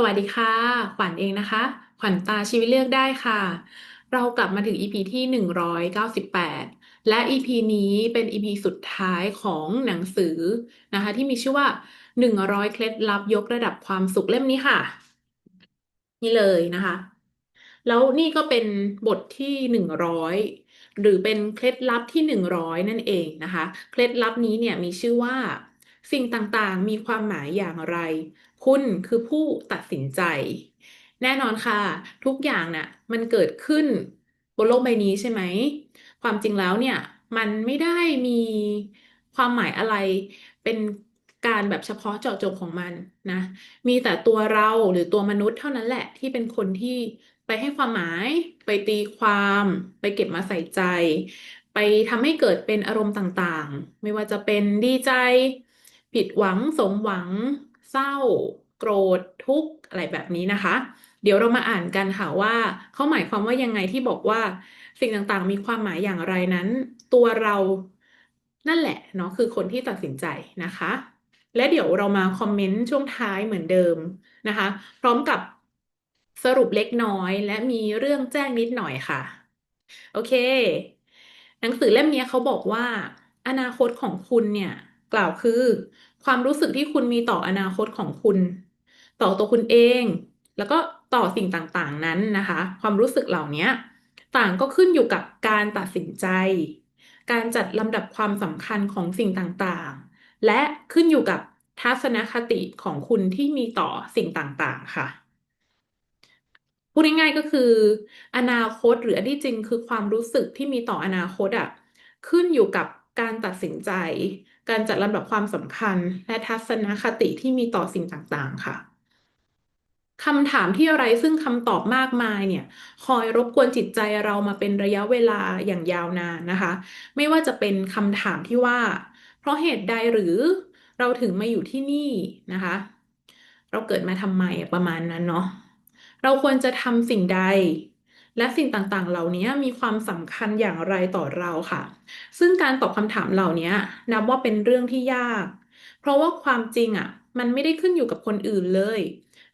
สวัสดีค่ะ ขวัญเองนะคะ ขวัญตาชีวิตเลือกได้ค่ะ เรากลับมาถึง EP ที่หนึ่งร้อยเก้าสิบแปดและ EP นี้เป็น EP สุดท้ายของหนังสือนะคะ ที่มีชื่อว่าหนึ่งร้อยเคล็ดลับยกระดับความสุขเล่มนี้ค่ะ นี่เลยนะคะ แล้วนี่ก็เป็นบทที่หนึ่งร้อยหรือเป็นเคล็ดลับที่หนึ่งร้อยนั่นเองนะคะ เคล็ดลับนี้เนี่ยมีชื่อว่าสิ่งต่างๆ มีความหมายอย่างไร คุณคือผู้ตัดสินใจ แน่นอนค่ะ ทุกอย่างน่ะมันเกิดขึ้นบนโลกใบนี้ใช่ไหม ความจริงแล้วเนี่ยมันไม่ได้มีความหมายอะไรเป็นการแบบเฉพาะเจาะจงของมันนะ มีแต่ตัวเราหรือตัวมนุษย์เท่านั้นแหละที่เป็นคนที่ไปให้ความหมาย ไปตีความ ไปเก็บมาใส่ใจ ไปทำให้เกิดเป็นอารมณ์ต่างๆ ไม่ว่าจะเป็นดีใจ ผิดหวังสมหวัง เศร้า โกรธทุกข์อะไรแบบนี้นะคะ เดี๋ยวเรามาอ่านกันค่ะว่าเขาหมายความว่ายังไงที่บอกว่า สิ่งต่างๆ มีความหมายอย่างไรนั้น ตัวเรานั่นแหละเนาะคือคนที่ตัดสินใจนะคะ และเดี๋ยวเรามาคอมเมนต์ช่วงท้ายเหมือนเดิมนะคะ พร้อมกับสรุปเล็กน้อย และมีเรื่องแจ้งนิดหน่อยค่ะ โอเค หนังสือเล่มนี้เขาบอกว่า อนาคตของคุณเนี่ย กล่าวคือ ความรู้สึกที่คุณมีต่ออนาคตของคุณ ต่อตัวคุณเอง แล้วก็ต่อสิ่งต่างๆนั้นนะคะ ความรู้สึกเหล่านี้ต่างก็ขึ้นอยู่กับการตัดสินใจ การจัดลำดับความสำคัญของสิ่งต่างๆ และขึ้นอยู่กับทัศนคติของคุณที่มีต่อสิ่งต่างๆ ค่ะพูดง่ายๆก็คือ อนาคตหรืออันที่จริงคือความรู้สึกที่มีต่ออนาคตอะขึ้นอยู่กับการตัดสินใจ การจัดลำดับความสำคัญ และทัศนคติที่มีต่อสิ่งต่างๆ ค่ะคำถามที่อะไรซึ่งคำตอบมากมายเนี่ย คอยรบกวนจิตใจเรามาเป็นระยะเวลาอย่างยาวนานนะคะ ไม่ว่าจะเป็นคำถามที่ว่า เพราะเหตุใดหรือเราถึงมาอยู่ที่นี่นะคะ เราเกิดมาทำไมประมาณนั้นเนาะเราควรจะทำสิ่งใด และสิ่งต่างๆ เหล่านี้มีความสำคัญอย่างไรต่อเราค่ะ ซึ่งการตอบคำถามเหล่านี้นับว่าเป็นเรื่องที่ยาก เพราะว่าความจริงอะ มันไม่ได้ขึ้นอยู่กับคนอื่นเลย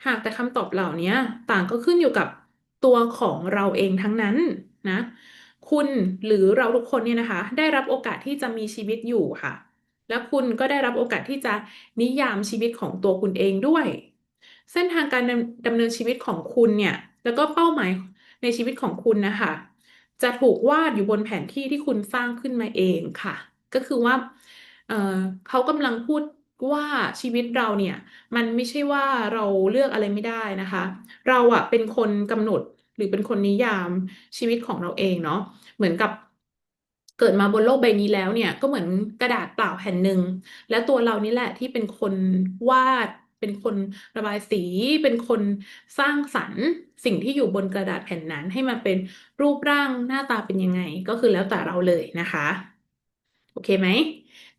หากแต่คำตอบเหล่านี้ต่างก็ขึ้นอยู่กับตัวของเราเองทั้งนั้นนะ คุณหรือเราทุกคนเนี่ยนะคะ ได้รับโอกาสที่จะมีชีวิตอยู่ค่ะ และคุณก็ได้รับโอกาสที่จะนิยามชีวิตของตัวคุณเองด้วย เส้นทางการดำเนินชีวิตของคุณเนี่ย แล้วก็เป้าหมาย ในชีวิตของคุณนะคะจะถูกวาดอยู่บนแผนที่ที่คุณสร้างขึ้นมาเองค่ะ ก็คือว่าเเขากำลังพูดว่าชีวิตเราเนี่ย มันไม่ใช่ว่าเราเลือกอะไรไม่ได้นะคะ เราอะเป็นคนกำหนดหรือเป็นคนนิยามชีวิตของเราเองเนาะเหมือนกับเกิดมาบนโลกใบนี้แล้วเนี่ยก็เหมือนกระดาษเปล่าแผ่นหนึ่งและตัวเรานี่แหละที่เป็นคนวาด เป็นคนระบายสี เป็นคนสร้างสรรค์สิ่งที่อยู่บนกระดาษแผ่นนั้นให้มันเป็นรูปร่างหน้าตาเป็นยังไง ก็คือแล้วแต่เราเลยนะคะ โอเคไหม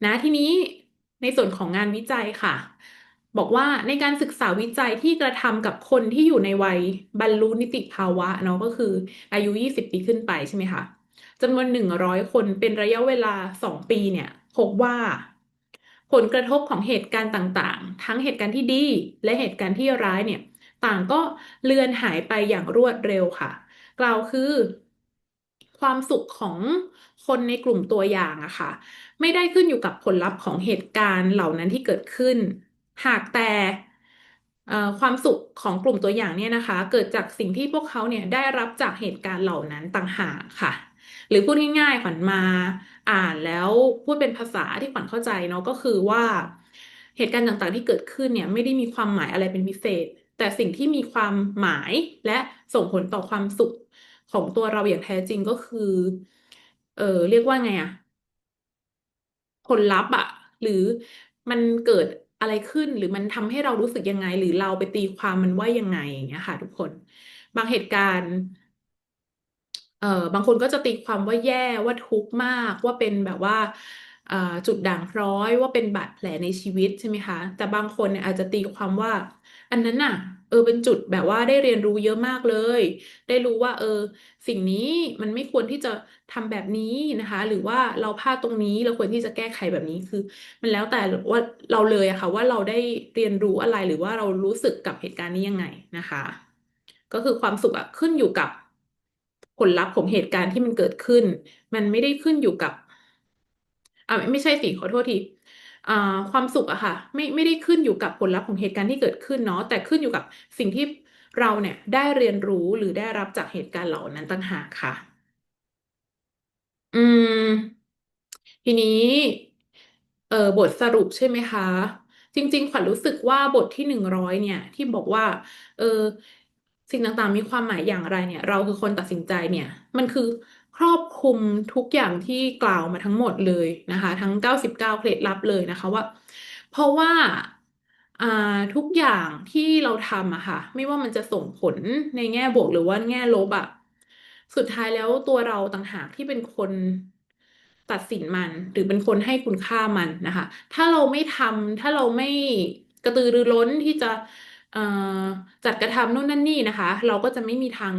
นะทีนี้ในส่วนของงานวิจัยค่ะ บอกว่าในการศึกษาวิจัยที่กระทำกับคนที่อยู่ในวัยบรรลุนิติภาวะเนาะก็คืออายุ 20 ปีขึ้นไปใช่ไหมคะจำนวน 100 คนเป็นระยะเวลา 2 ปีเนี่ยพบว่า ผลกระทบของเหตุการณ์ต่างๆ ทั้งเหตุการณ์ที่ดีและเหตุการณ์ที่ร้ายเนี่ย ต่างก็เลือนหายไปอย่างรวดเร็วค่ะ กล่าวคือ ความสุขของคนในกลุ่มตัวอย่างอะค่ะ ไม่ได้ขึ้นอยู่กับผลลัพธ์ของเหตุการณ์เหล่านั้นที่เกิดขึ้น หากแต่ความสุขของกลุ่มตัวอย่างเนี่ยนะคะ เกิดจากสิ่งที่พวกเขาเนี่ยได้รับจากเหตุการณ์เหล่านั้นต่างหากค่ะ หรือพูดง่ายๆขวัญมาอ่านแล้วพูดเป็นภาษาที่ขวัญเข้าใจเนาะก็คือว่า เหตุการณ์ต่างๆที่เกิดขึ้นเนี่ยไม่ได้มีความหมายอะไรเป็นพิเศษ แต่สิ่งที่มีความหมายและส่งผลต่อความสุขของตัวเราอย่างแท้จริงก็คือ เออเรียกว่าไงอะผลลัพธ์อะหรือมันเกิดอะไรขึ้นหรือมันทำให้เรารู้สึกยังไง หรือเราไปตีความมันว่ายังไงอย่างเงี้ยค่ะ ทุกคน บางเหตุการณ์ เอ่อบางคนก็จะตีความว่าแย่ ว่าทุกข์มาก ว่าเป็นแบบว่า อ่า จุดด่างพร้อย ว่าเป็นบาดแผลในชีวิตใช่ไหมคะ แต่บางคนเนี่ยอาจจะตีความว่า อันนั้นน่ะ เออ เป็นจุดแบบว่าได้เรียนรู้เยอะมากเลย ได้รู้ว่า เออ สิ่งนี้มันไม่ควรที่จะทำแบบนี้นะคะ หรือว่าเราพลาดตรงนี้เราควรที่จะแก้ไขแบบนี้ คือ มันแล้วแต่ว่าเราเลยอะค่ะ ว่าเราได้เรียนรู้อะไร หรือว่าเรารู้สึกกับเหตุการณ์นี้ยังไงนะคะ ก็คือความสุขอะขึ้นอยู่กับ ผลลัพธ์ของเหตุการณ์ที่มันเกิดขึ้น มันไม่ได้ขึ้นอยู่กับอ่าไม่ใช่สิขอโทษทีอ่าความสุขอะค่ะ ไม่ไม่ได้ขึ้นอยู่กับผลลัพธ์ของเหตุการณ์ที่เกิดขึ้นเนาะแต่ขึ้นอยู่กับสิ่งที่เราเนี่ยได้เรียนรู้หรือได้รับจากเหตุการณ์เหล่านั้นต่างหากค่ะ อืม ทีนี้ เออบทสรุปใช่ไหมคะ จริง ๆ ขวัญรู้สึกว่าบทที่หนึ่งร้อยเนี่ย ที่บอกว่า เออ สิ่งต่างๆ มีความหมายอย่างไรเนี่ย เราคือคนตัดสินใจเนี่ย มันคือครอบคลุมทุกอย่างที่กล่าวมาทั้งหมดเลยนะคะ ทั้งเก้าสิบเก้าเคล็ดลับเลยนะคะว่า เพราะว่าอ่าทุกอย่างที่เราทำอะค่ะ ไม่ว่ามันจะส่งผลในแง่บวกหรือว่าแง่ลบอะสุดท้ายแล้วตัวเราต่างหากที่เป็นคนตัดสินมัน หรือเป็นคนให้คุณค่ามันนะคะ ถ้าเราไม่ทำถ้าเราไม่กระตือรือร้นที่จะ เอ่อจัดกระทำนู่นนั่นนี่นะคะ เราก็จะไม่มีทาง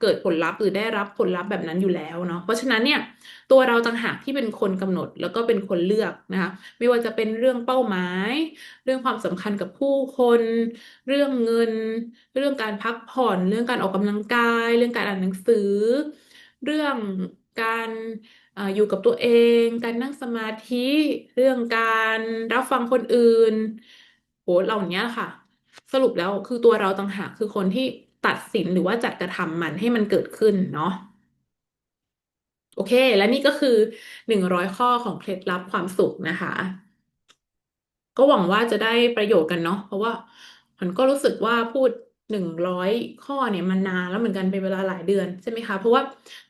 เกิดผลลัพธ์หรือได้รับผลลัพธ์แบบนั้นอยู่แล้วเนาะเพราะฉะนั้นเนี่ยตัวเราต่างหากที่เป็นคนกำหนดแล้วก็เป็นคนเลือกนะคะไม่ว่าจะเป็นเรื่องเป้าหมาย เรื่องความสำคัญกับผู้คน เรื่องเงิน เรื่องการพักผ่อน เรื่องการออกกำลังกาย เรื่องการอ่านหนังสือ เรื่องการอ่ออยู่กับตัวเอง การนั่งสมาธิ เรื่องการรับฟังคนอื่นโหเหล่านี้ค่ะ สรุปแล้วคือตัวเราต่างหากคือคนที่ตัดสินหรือว่าจัดกระทำมันให้มันเกิดขึ้นเนาะโอเค และนี่ก็คือหนึ่งร้อยข้อของเคล็ดลับความสุขนะคะ ก็หวังว่าจะได้ประโยชน์กันเนาะเพราะว่ามันก็รู้สึกว่าพูดหนึ่งร้อยข้อเนี่ยมันนานแล้วเหมือนกันเป็นเวลาหลายเดือนใช่ไหมคะเพราะว่า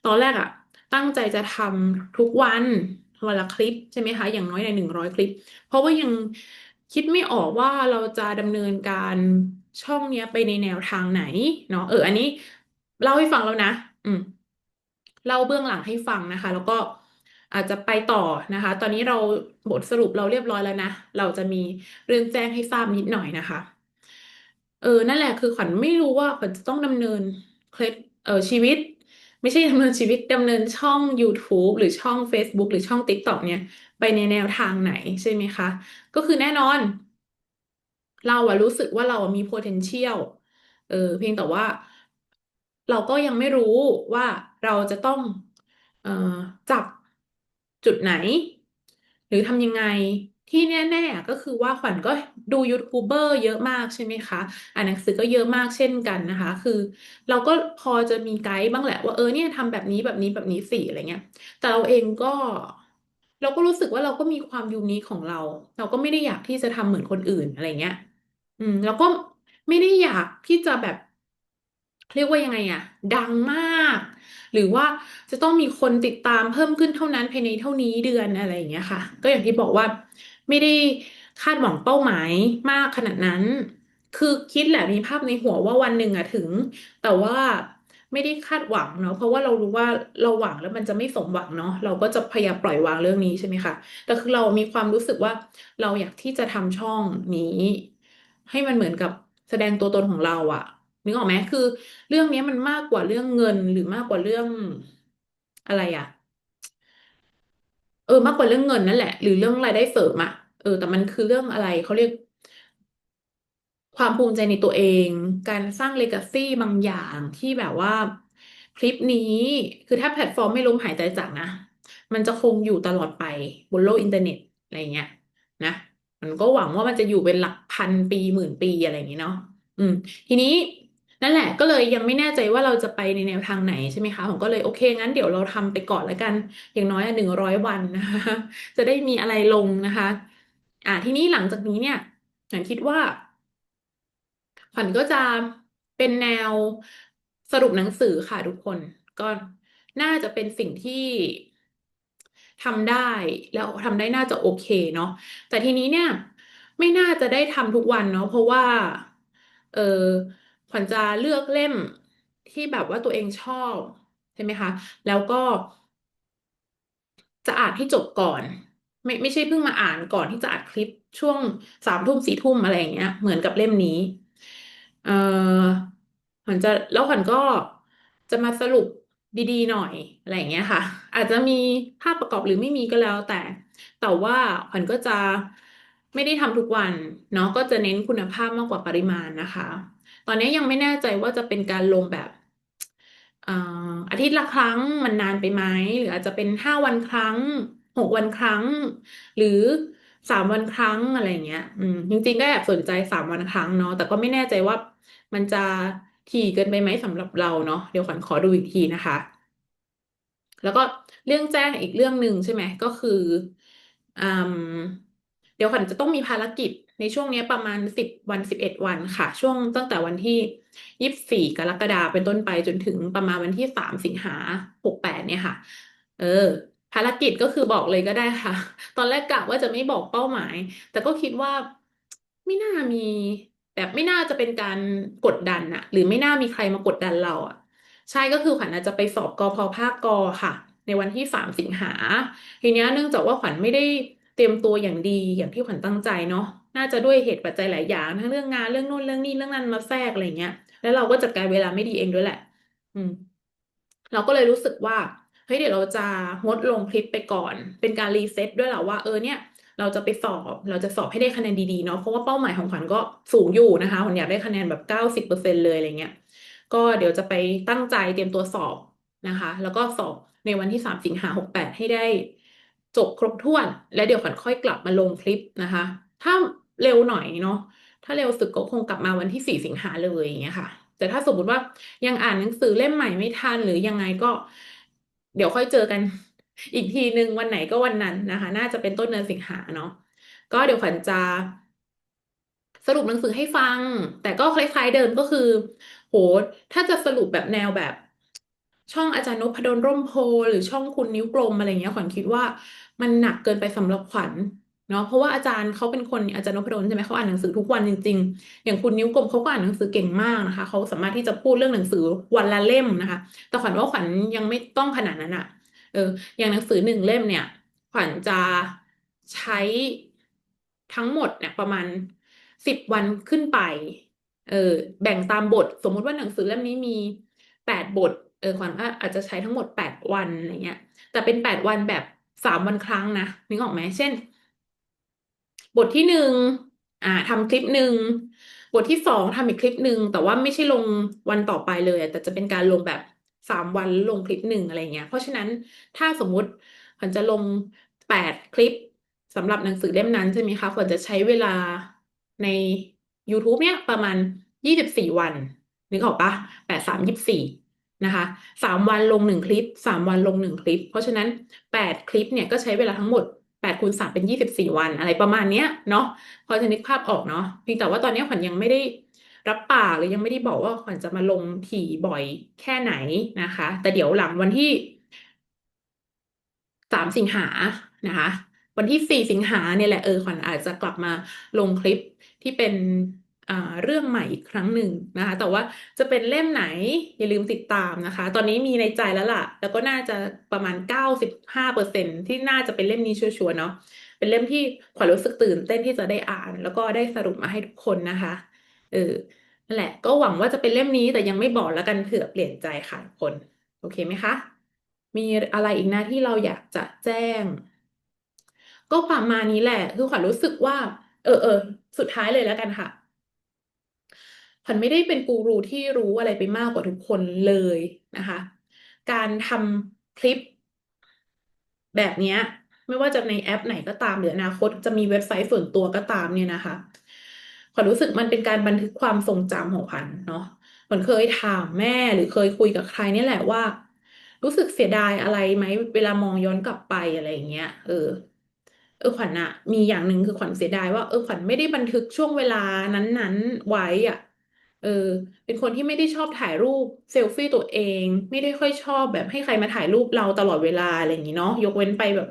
ตอนแรกอะตั้งใจจะทำทุกวันวันละคลิปใช่ไหมคะ อย่างน้อยในหนึ่งร้อยคลิป เพราะว่ายัง คิดไม่ออกว่าเราจะดำเนินการช่องเนี้ยไปในแนวทางไหนเนาะเออ อันนี้เล่าให้ฟังแล้วนะ อืมเล่าเบื้องหลังให้ฟังนะคะ แล้วก็อาจจะไปต่อนะคะ ตอนนี้เราบทสรุปเราเรียบร้อยแล้วนะ เราจะมีเรื่องแจ้งให้ทราบนิดหน่อยนะคะ เออ นั่นแหละคือขวัญไม่รู้ว่าขวัญจะต้องดำเนินเคล็ดเออชีวิต ไม่ใช่ดำเนินชีวิตดำเนินช่อง YouTube หรือช่อง Facebook หรือช่อง TikTok เนี่ย ไปในแนวทางไหนใช่ไหมคะ ก็คือแน่นอน เราอะรู้สึกว่าเราอะมี potential เออเพียงแต่ว่า เราก็ยังไม่รู้ว่าเราจะต้องเอ่อจับจุดไหน หรือทำยังไง ที่แน่ๆก็คือว่าขวัญก็ดูยูทูบเบอร์เยอะมากใช่ไหมคะอ่านหนังสือก็เยอะมากเช่นกันนะคะ คือ เราก็พอจะมีไกด์บ้างแหละว่าเออเนี่ยทำแบบนี้แบบนี้แบบนี้สิอะไรเงี้ย แต่เราเองก็ เราก็รู้สึกว่าเราก็มีความยูนิคของเรา เราก็ไม่ได้อยากที่จะทำเหมือนคนอื่นอะไรเงี้ย อืมแล้วก็ไม่ได้อยากที่จะแบบ เรียกว่ายังไงอะดังมาก หรือว่าจะต้องมีคนติดตามเพิ่มขึ้นเท่านั้นภายในเท่านี้เดือนอะไรอย่างเงี้ยค่ะ ก็อย่างที่บอกว่า ไม่ได้คาดหวังเป้าหมายมากขนาดนั้น คือคิดแหละมีภาพในหัวว่าวันหนึ่งอะถึง แต่ว่าไม่ได้คาดหวังเนาะเพราะว่าเรารู้ว่าเราหวังแล้วมันจะไม่สมหวังเนาะเราก็จะพยายามปล่อยวางเรื่องนี้ใช่ไหมคะแต่คือเรามีความรู้สึกว่าเราอยากที่จะทำช่องนี้ ให้มันเหมือนกับแสดงตัวตนของเราอะนึกออกไหมคือ เรื่องนี้มันมากกว่าเรื่องเงินหรือมากกว่าเรื่องอะไรอะ เออ มากกว่าเรื่องเงินนั่นแหละ หรือเรื่องรายได้เสริมอะเออ แต่มันคือเรื่องอะไรเขาเรียก ความภูมิใจในตัวเอง การสร้างเลกาซี่บางอย่างที่แบบว่า คลิปนี้คือถ้าแพลตฟอร์มไม่ล้มหายใจจากนะ มันจะคงอยู่ตลอดไปบนโลกอินเทอร์เน็ตอะไรเงี้ยนะมันก็หวังว่ามันจะอยู่เป็นหลักพันปีหมื่นปีอะไรอย่างเงี้ยเนาะอืม ทีนี้ นั่นแหละ ก็เลยยังไม่แน่ใจว่าเราจะไปในแนวทางไหนใช่ไหมคะ ผมก็เลยโอเค งั้นเดี๋ยวเราทำไปก่อนแล้วกัน อย่างน้อยหนึ่งร้อยวันนะคะจะได้มีอะไรลงนะคะ อ่าทีนี้หลังจากนี้เนี่ยฉันคิดว่าขวัญก็จะเป็นแนวสรุปหนังสือค่ะทุกคน ก็น่าจะเป็นสิ่งที่ทำได้แล้วทำได้น่าจะโอเคเนาะแต่ทีนี้เนี่ย ไม่น่าจะได้ทำทุกวันเนาะเพราะว่า เออ ขวัญจะเลือกเล่มที่แบบว่าตัวเองชอบ ใช่ไหมคะ แล้วก็ จะอ่านให้จบก่อน ไม่ไม่ใช่เพิ่งมาอ่านก่อนที่จะอัดคลิปช่วงสามทุ่มสี่ทุ่มอะไรอย่างเงี้ย เหมือนกับเล่มนี้ เอ่อขวัญจะแล้วขวัญก็จะมาสรุปดีๆหน่อยอะไรอย่างเงี้ยค่ะ อาจจะมีภาพประกอบหรือไม่มีก็แล้วแต่ แต่ว่าขวัญก็จะไม่ได้ทำทุกวันเนาะก็จะเน้นคุณภาพมากกว่าปริมาณนะคะ ตอนนี้ยังไม่แน่ใจว่าจะเป็นการลงแบบอ่ออาทิตย์ละครั้งมันนานไปไหมหรืออาจจะเป็นห้าวันครั้งหกวันครั้ง หรือสามวันครั้งอะไรเงี้ย อืมจริงๆก็แอบสนใจสามวันครั้งเนาะแต่ก็ไม่แน่ใจว่ามันจะถี่เกินไปไหมสำหรับเราเนาะเดี๋ยวขวัญขอดูอีกทีนะคะ แล้วก็เรื่องแจ้งอีกเรื่องหนึ่งใช่ไหมก็คืออืมเดี๋ยวขวัญจะต้องมีภารกิจ ในช่วงนี้ประมาณสิบวันสิบเอ็ดวันค่ะ ช่วงตั้งแต่วันที่ยี่สิบสี่กรกฎาคมเป็นต้นไปจนถึงประมาณวันที่สามสิงหาหกแปดเนี่ยค่ะ เออ ภารกิจก็คือบอกเลยก็ได้ค่ะ ตอนแรกกะว่าจะไม่บอกเป้าหมาย แต่ก็คิดว่าไม่น่ามีแบบไม่น่าจะเป็นการกดดันอะหรือไม่น่ามีใครมากดดันเราอะใช่ก็คือขวัญอาจจะไปสอบกพภาคกค่ะ ในวันที่สามสิงหาทีเนี้ยเนื่องจากว่าขวัญไม่ได้ เตรียมตัวอย่างดีอย่างที่ขวัญตั้งใจเนาะน่าจะด้วยเหตุปัจจัยหลายอย่างทั้งเรื่องงานเรื่องโน่นเรื่องนี้เรื่องนั้นมาแทรกอะไรเงี้ย แล้วเราก็จัดการเวลาไม่ดีเองด้วยแหละ อืม เราก็เลยรู้สึกว่าเฮ้ยเดี๋ยวเราจะงดลงคลิปไปก่อน เป็นการรีเซ็ตด้วยแหละว่าเออเนี่ยเราจะไปสอบเราจะสอบให้ได้คะแนนดีๆเนาะเพราะว่าเป้าหมายของขวัญก็สูงอยู่นะคะขวัญอยากได้คะแนนแบบเก้าสิบเปอร์เซ็นต์เลยอะไรเงี้ย ก็เดี๋ยวจะไปตั้งใจเตรียมตัวสอบนะคะ แล้วก็สอบในวันที่สามสิงหาหกแปดให้ได้ จบครบถ้วน แล้วเดี๋ยวขวัญค่อยกลับมาลงคลิปนะคะ ถ้าเร็วหน่อยเนาะถ้าเร็วสุดก็คงกลับมาวันที่สี่สิงหาเลยอย่างเงี้ยค่ะ แต่ถ้าสมมติว่ายังอ่านหนังสือเล่มใหม่ไม่ทันหรือยังไงก็ เดี๋ยวค่อยเจอกันอีกทีหนึ่งวันไหนก็วันนั้นนะคะ น่าจะเป็นต้นเดือนสิงหาเนาะก็เดี๋ยวขวัญจะสรุปหนังสือให้ฟัง แต่ก็คล้ายๆเดิมก็คือ โห ถ้าจะสรุปแบบแนวแบบ ช่องอาจารย์นพดลร่มโพหรือช่องคุณนิ้วกลมอะไรเงี้ยขวัญคิดว่ามันหนักเกินไปสำหรับขวัญเนาะเพราะว่าอาจารย์เขาเป็นคนอาจารย์นพดลใช่ไหมเขาอ่านหนังสือทุกวันจริง ๆ อย่างคุณนิ้วกลมเขาก็อ่านหนังสือเก่งมากนะคะเขาสามารถที่จะพูดเรื่องหนังสือวันละเล่มนะคะ แต่ขวัญว่าขวัญยังไม่ต้องขนาดนั้นอะเอออย่างหนังสือหนึ่งเล่มเนี่ย ขวัญจะใช้ทั้งหมดเนี่ยประมาณสิบวันขึ้นไป เออแบ่งตามบท สมมุติว่าหนังสือเล่มนี้มีแปดบท ออขวัญว่าอาจจะใช้ทั้งหมดแปดวันอะไรเงี้ย แต่เป็นแปดวันแบบสามวันครั้งนะนึกออกไหมเช่น บทที่หนึ่งอ่าทำคลิปหนึ่งบทที่สองทำอีกคลิปหนึ่งแต่ว่าไม่ใช่ลงวันต่อไปเลย แต่จะเป็นการลงแบบสามวันลงคลิปหนึ่งอะไรเงี้ย เพราะฉะนั้นถ้าสมมุติขวัญจะลงแปดคลิปสำหรับหนังสือเล่มนั้นใช่ไหมคะขวัญจะใช้เวลาใน YouTube เนี่ยประมาณยี่สิบสี่วันนึกออกปะแปดสามยี่สิบสี่ นะคะสามวันลงหนึ่งคลิปสามวันลงหนึ่งคลิป เพราะฉะนั้นแปดคลิปเนี่ยก็ใช้เวลาทั้งหมดแปดคูณสามเป็นยี่สิบสี่วันอะไรประมาณเนี้ยเนาะพอจะนึกภาพออกเนาะเพียงแต่ว่าตอนนี้ขวัญยังไม่ได้รับปากหรือยังไม่ได้บอกว่าขวัญจะมาลงถี่บ่อยแค่ไหนนะคะ แต่เดี๋ยวหลังวันที่สามสิงหานะคะ วันที่สี่สิงหาเนี่ยแหละเออขวัญอาจจะกลับมาลงคลิปที่เป็น เรื่องใหม่อีกครั้งหนึ่งนะคะ แต่ว่าจะเป็นเล่มไหนอย่าลืมติดตามนะคะ ตอนนี้มีในใจแล้วล่ะ แล้วก็น่าจะประมาณเก้าสิบห้าเปอร์เซ็นที่น่าจะเป็นเล่มนี้ชัวร์ๆเนาะเป็นเล่มที่ขวัญรู้สึกตื่นเต้นที่จะได้อ่าน แล้วก็ได้สรุปมาให้ทุกคนนะคะเออนั่นแหละ ก็หวังว่าจะเป็นเล่มนี้แต่ยังไม่บอกแล้วกันเผื่อเปลี่ยนใจค่ะคน โอเคไหมคะ มีอะไรอีกนะที่เราอยากจะแจ้ง ก็ประมาณนี้แหละ คือขวัญรู้สึกว่า เออเออสุดท้ายเลยแล้วกันค่ะ ขวัญไม่ได้เป็นกูรูที่รู้อะไรไปมากกว่าทุกคนเลยนะคะ การทำคลิปแบบนี้ไม่ว่าจะในแอปไหนก็ตามหรืออนาคตจะมีเว็บไซต์ส่วนตัวก็ตามเนี่ยนะคะขวัญรู้สึกมันเป็นการบันทึกความทรงจำของขวัญเนาะขวัญเคยถามแม่หรือเคยคุยกับใครนี่แหละว่า รู้สึกเสียดายอะไรไหมเวลามองย้อนกลับไปอะไรอย่างเงี้ย เออ เออขวัญอะมีอย่างหนึ่งคือขวัญเสียดายว่าเออขวัญไม่ได้บันทึกช่วงเวลานั้นๆ ไว้อะ เออ เป็นคนที่ไม่ได้ชอบถ่ายรูปเซลฟี่ตัวเอง ไม่ได้ค่อยชอบแบบให้ใครมาถ่ายรูปเราตลอดเวลาอะไรอย่างนี้เนาะยกเว้นไปแบบ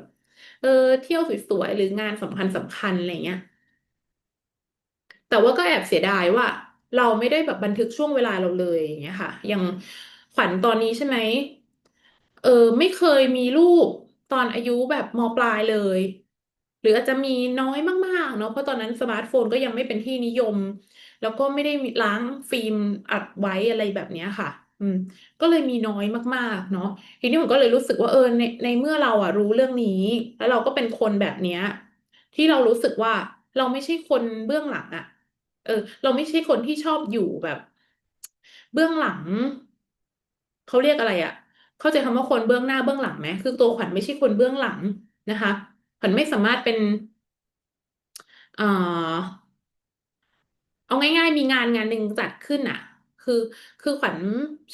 เออ เที่ยวสวยๆหรืองานสำคัญสำคัญอะไรเงี้ย แต่ว่าก็แอบเสียดายว่า เราไม่ได้แบบบันทึกช่วงเวลาเราเลยอย่างเงี้ยค่ะ อย่างขวัญตอนนี้ใช่ไหมเออ ไม่เคยมีลูกตอนอายุแบบมปลายเลย หรืออาจจะมีน้อยมากๆ เนาะเพราะตอนนั้นสมาร์ทโฟนก็ยังไม่เป็นที่นิยม แล้วก็ไม่ได้ล้างฟิล์มอัดไว้อะไรแบบนี้ค่ะ อืม ก็เลยมีน้อยมากๆ เนาะทีนี้ผมก็เลยรู้สึกว่าเออในในเมื่อเราอะรู้เรื่องนี้ แล้วเราก็เป็นคนแบบเนี้ย ที่เรารู้สึกว่าเราไม่ใช่คนเบื้องหลังอะเออ เราไม่ใช่คนที่ชอบอยู่แบบ เบื้องหลังเขาเรียกอะไรอะเข้าใจคำว่าคนเบื้องหน้าเบื้องหลังไหมคือตัวขวัญไม่ใช่คนเบื้องหลังนะคะขวัญไม่สามารถเป็นเอ่อเอา มีงานงานหนึ่งจัดขึ้นอะ คือคือขวัญ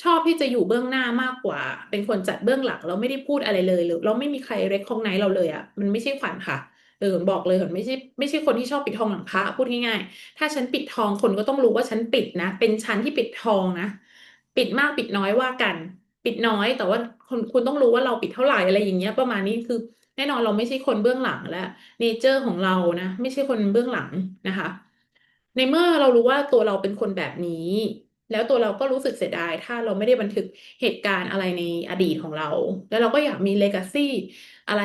ชอบที่จะอยู่เบื้องหน้ามากกว่า เป็นคนจัดเบื้องหลังเราไม่ได้พูดอะไรเลยหรือเราไม่มีใครเรคคองไนเราเลยอะมันไม่ใช่ขวัญค่ะเออบอกเลยขวัญไม่ใช่ไม่ใช่คนที่ชอบปิดทองหลังพระพูดง่ายๆ ถ้าฉันปิดทองคนก็ต้องรู้ว่าฉันปิดนะ เป็นฉันที่ปิดทองนะ ปิดมากปิดน้อยว่ากัน ปิดน้อย แต่ว่าคุณคุณต้องรู้ว่าเราปิดเท่าไหร่อะไรอย่างเงี้ยประมาณนี้คือ แน่นอนเราไม่ใช่คนเบื้องหลังและเนเจอร์ของเรานะ ไม่ใช่คนเบื้องหลังนะคะ ในเมื่อเรารู้ว่าตัวเราเป็นคนแบบนี้ แล้วตัวเราก็รู้สึกเสียดาย ถ้าเราไม่ได้บันทึกเหตุการณ์อะไรในอดีตของเรา แล้วเราก็อยากมีเลกาซี่อะไร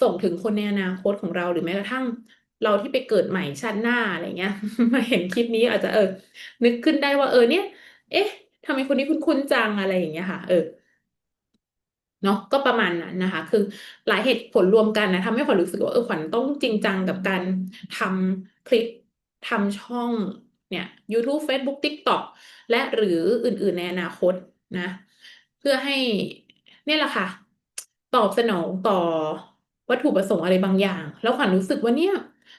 ส่งถึงคนในอนาคตของเรา หรือแม้กระทั่งเราที่ไปเกิดใหม่ชาติหน้าอะไรเงี้ย มาเห็นคลิปนี้อาจจะเออ นึกขึ้นได้ว่าเออเนี่ย เอ๊ะทำไมคนนี้คุ้นๆจังอะไรอย่างเงี้ยค่ะ เออเนาะก็ประมาณนั้นนะคะ คือหลายเหตุผลรวมกันนะทำให้ขวัญรู้สึกว่าเออขวัญต้องจริงจังกับการทำคลิป ทำช่องเนี่ย YouTube Facebook TikTok และหรืออื่น ๆ ในอนาคตนะ เพื่อให้เนี่ยแหละค่ะ ตอบสนองต่อวัตถุประสงค์อะไรบางอย่าง แล้วขวัญรู้สึกว่าเนี่ย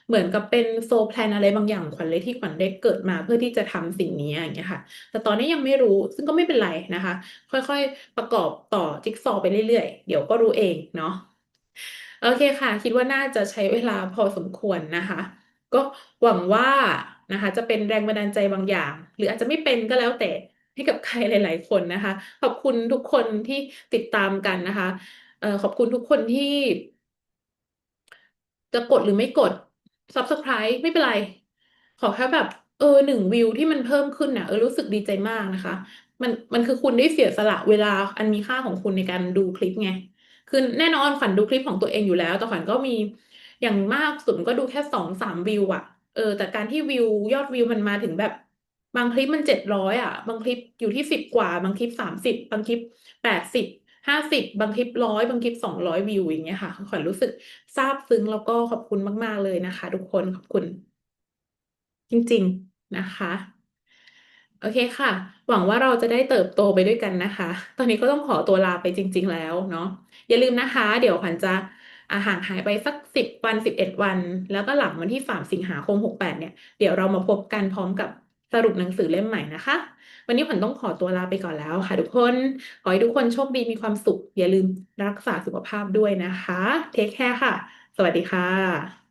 เหมือนกับเป็นโซแพลนอะไรบางอย่างขวัญเลยที่ขวัญได้เกิดมาเพื่อที่จะทำสิ่งนี้อย่างเงี้ยค่ะ แต่ตอนนี้ยังไม่รู้ซึ่งก็ไม่เป็นไรนะคะ ค่อยๆ ประกอบต่อจิ๊กซอว์ไปเรื่อยๆ เดี๋ยวก็รู้เองเนาะโอเคค่ะ คิดว่าน่าจะใช้เวลาพอสมควรนะคะ ก็หวังว่านะคะ จะเป็นแรงบันดาลใจบางอย่าง หรืออาจจะไม่เป็นก็แล้วแต่ให้กับใครหลาย ๆ คนนะคะ ขอบคุณทุกคนที่ติดตามกันนะคะเอ่อขอบคุณทุกคนที่ จะกดหรือไม่กด subscribe ไม่เป็นไร ขอแค่แบบเออหนึ่งวิวที่มันเพิ่มขึ้นน่ะเออรู้สึกดีใจมากนะคะ มันมันคือคุณได้เสียสละเวลาอันมีค่าของคุณในการดูคลิปไงคือแน่นอนขวัญดูคลิปของตัวเองอยู่แล้ว แต่ขวัญก็มี อย่างมากสุดก็ดูแค่สองสามวิวอะเออ แต่การที่วิวยอดวิวมันมาถึงแบบ บางคลิปมันเจ็ดร้อยอะบางคลิปอยู่ที่สิบกว่า บางคลิปสามสิบบางคลิปแปดสิบห้าสิบบางคลิปร้อยบางคลิปสองร้อยวิวอย่างเงี้ยค่ะขวัญรู้สึกซาบซึ้งแล้วก็ขอบคุณมาก ๆ เลยนะคะ ทุกคนขอบคุณ จริง ๆนะคะ โอเคค่ะ หวังว่าเราจะได้เติบโตไปด้วยกันนะคะ ตอนนี้ก็ต้องขอตัวลาไปจริง ๆ แล้วเนาะอย่าลืมนะคะ เดี๋ยวขวัญจะ อาห่างหายไปสักสิบวันสิบเอ็ดวัน แล้วก็หลังวันที่สามสิงหาคมหกแปดเนี่ย เดี๋ยวเรามาพบกันพร้อมกับสรุปหนังสือเล่มใหม่นะคะ วันนี้ผมต้องขอตัวลาไปก่อนแล้วค่ะทุกคน ขอให้ทุกคนโชคดีมีความสุข อย่าลืมรักษาสุขภาพด้วยนะคะ เทคแคร์ค่ะ สวัสดีค่ะ